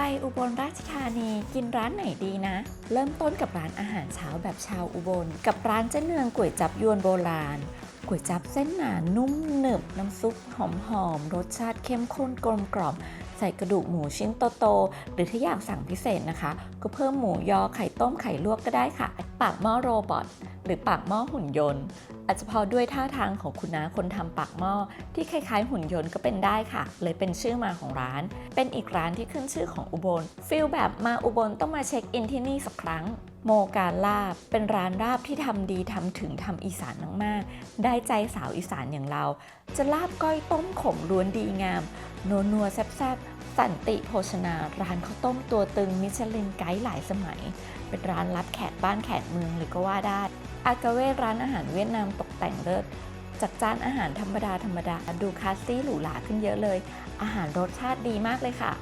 ไปอุบลราชธานีกินร้านไหนดีนะ เริ่มต้นกับร้านอาหารเช้าแบบชาวอุบล กับร้านเจ๊เนืองก๋วยจับยวนโบราณก๋วยจับเส้นหนานุ่มหนึบน้ำซุปหอมๆรสชาติเข้มข้นกลมกล่อม ใส่กระดูกหมูชิ้นโตๆหรือถ้าอยากสั่งพิเศษนะคะ ก็เพิ่มหมูยอไข่ต้มไข่ลวกก็ได้ค่ะ ปากหม้อโรบอท หรือปากหม้อหุ่นยนต์ อาจจะพอด้วยท่าทางของคุณน้าคนทำปากหม้อที่คล้ายๆหุ่นยนต์ก็เป็นได้ค่ะ เลยเป็นชื่อมาของร้าน เป็นอีกร้านที่ขึ้นชื่อของอุบลฟิลแบบมาอุบลต้องมาเช็คอินที่นี่สักครั้งโมการลาบเป็นร้านลาบที่ทำดีทำถึงทำอีสานมากๆ ได้ใจสาวอีสานอย่างเรา จะลาบก้อยต้มขมล้วนดีงามนัวนัวๆแซ่บๆ สันติโภชนาร้านข้าวต้มตัวตึงมิชลินไกด์หลายสมัย เป็นร้านรับแขกบ้านแขกเมืองเลยก็ว่าได้ อากาเวร้านอาหารเวียดนามตกแต่งเลิศจากจานอาหารธรรมดาธรรมดาดูคาสซี่หรูหราขึ้นเยอะเลย อาหารรสชาติดีมากเลยค่ะ